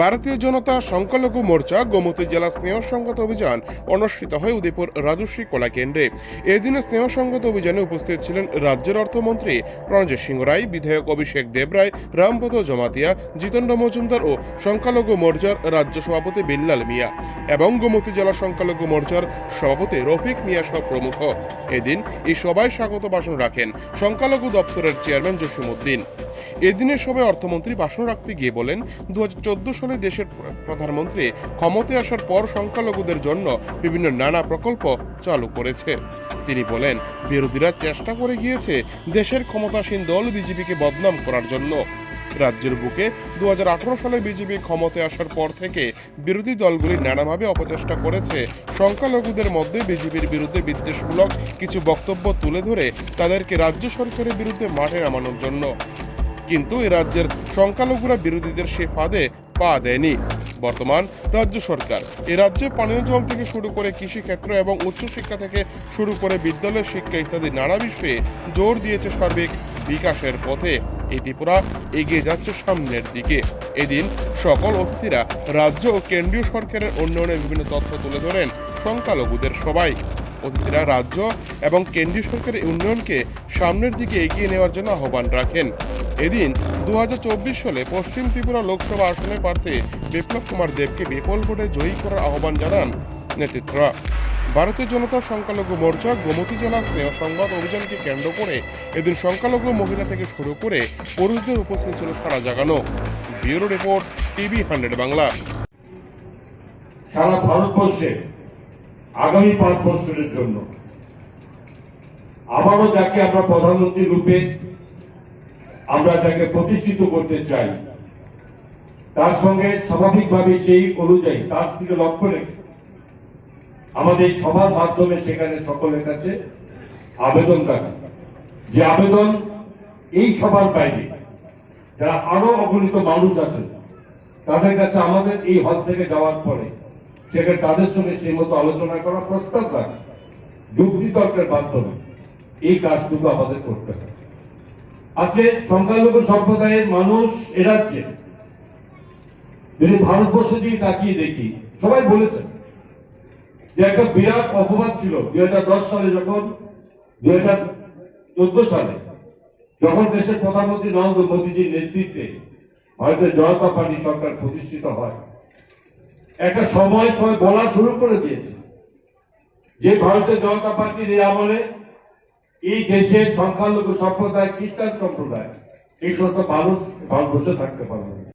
ভারতীয় জনতা সংখ্যালঘু মোর্চা গোমতী জেলা স্নেহ সংগত অভিযান অনুষ্ঠিত হয় উদয়পুর রাজশ্রী কলা কেন্দ্রে। এদিনে স্নেহ সংগত অভিযানে উপস্থিত ছিলেন রাজ্যের অর্থমন্ত্রী প্রণজিৎ সিংহ রায়, বিধায়ক অভিষেক দেবরায় রামপদ জমাতিয়া, জিতেন্দ্র মজুমদার ও সংখ্যালঘু মোর্চার রাজ্য সভাপতি বিল্লাল মিয়া এবং গোমতী জেলা সংখ্যালঘু মোর্চার সভাপতি রফিক মিয়া সহ প্রমুখ। এদিন এই সভায় স্বাগত ভাষণ রাখেন সংখ্যালঘু দপ্তরের চেয়ারম্যান জসিমউদ্দিন। এদিনের সভায় অর্থমন্ত্রী ভাষণ রাখতে গিয়ে বলেন দু হাজার চোদ্দ সালে দেশের প্রধানমন্ত্রী ক্ষমতায় আসার পর সংখ্যালঘুদের জন্য বিভিন্ন নানা প্রকল্প চালু করেছে। তিনি বলেন, বিরোধীরা চেষ্টা করে গিয়েছে দেশের ক্ষমতাসীন দল বিজেপিকে বদনাম করার জন্য। রাজ্যের বুকে দু সালে বিজেপি ক্ষমতায় আসার পর থেকে বিরোধী দলগুলি নানাভাবে অপচেষ্টা করেছে। সংখ্যালঘুদের মধ্যে বিজেপির বিরুদ্ধে বিদ্বেষমূলক কিছু বক্তব্য তুলে ধরে তাদেরকে রাজ্য সরকারের বিরুদ্ধে মাঠে নামানোর জন্য। কিন্তু এ রাজ্যের সংখ্যালঘুরা বিরোধীদের সে ফাঁদে পা দেয়নি। বর্তমান রাজ্য সরকার, এ রাজ্যে পানীয় জল থেকে শুরু করে কৃষিক্ষেত্র এবং উচ্চশিক্ষা থেকে শুরু করে বিদ্যালয় শিক্ষা ইত্যাদি নানা বিষয়ে জোর দিয়েছে সার্বিক বিকাশের পথে। এই ত্রিপুরা এগিয়ে যাচ্ছে সামনের দিকে। এদিন সকল অতিথিরা রাজ্য ও কেন্দ্রীয় সরকারের উন্নয়নের বিভিন্ন তথ্য তুলে ধরেন সংখ্যালঘুদের সবাই। অতিথিরা রাজ্য এবং কেন্দ্রীয় সরকারের উন্নয়নকে সামনের দিকে এগিয়ে নেওয়ার জন্য আহ্বান রাখেন। এদিন দু হাজার চব্বিশ সালে পশ্চিম ত্রিপুরা লোকসভা আসনে প্রার্থী বিপ্লব কুমার দেবকে বিপুল ভোটে জয়ী করার আহ্বান জানান নেতৃত্বরা। ভারতীয় জনতা সংখ্যালঘু মোর্চা গোমতী জেলা স্নেহ সংবাদ অভিযানকে কেন্দ্র করে এদিন সংখ্যালঘু মহিলা থেকে শুরু করে পুরুষদের উপস্থিত ছিল সারা জাগানো। Bureau report TV hundred Bangla. সারা ভারতবর্ষে আগামী পাঁচ বছরের জন্য। আবারও যাকে আমরা প্রধানমন্ত্রী রূপে আমরা যাকে প্রতিষ্ঠিত করতে চাই, তার সঙ্গে স্বাভাবিকভাবে সেই অনুযায়ী, তার থেকে লক্ষ্য রেখে আমাদের সভার মাধ্যমে সেখানে সকলের কাছে আবেদন রাখি যে আবেদন এই সভার বাইরে, যারা আরও অগণিত মানুষ আছেন, তাদের কাছে আমাদের এই হল থেকে যাওয়ার পরে সেখানে তাদের সঙ্গে সেই মতো আলোচনা করার প্রস্তাব রাখা। যুক্তি তর্কের মাধ্যমে। এই কাজটুকু আমাদের করতে হবে। আজকে সংখ্যালঘু সম্প্রদায়ের মানুষ এড়াচ্ছে যদি ভারতবর্ষে যদি তাকিয়ে দেখি, সবাই বলেছেন যে একটা বিরাট অপবাদ ছিল দুই হাজার দশ সালে যখন, দুই হাজার চোদ্দ সালে, যখন দেশের প্রধানমন্ত্রী নরেন্দ্র মোদীজির নেতৃত্বে ভারতের জনতা পার্টি সরকার প্রতিষ্ঠিত হয়। একটা সময় সময় বলা শুরু করে দিয়েছে যে ভারতের জনতা পার্টির এই আমলে এই দেশের সংখ্যালঘু সম্প্রদায় খ্রিস্টান সম্প্রদায়, এই সমস্ত মানুষ ভারতবর্ষে থাকতে পারবে।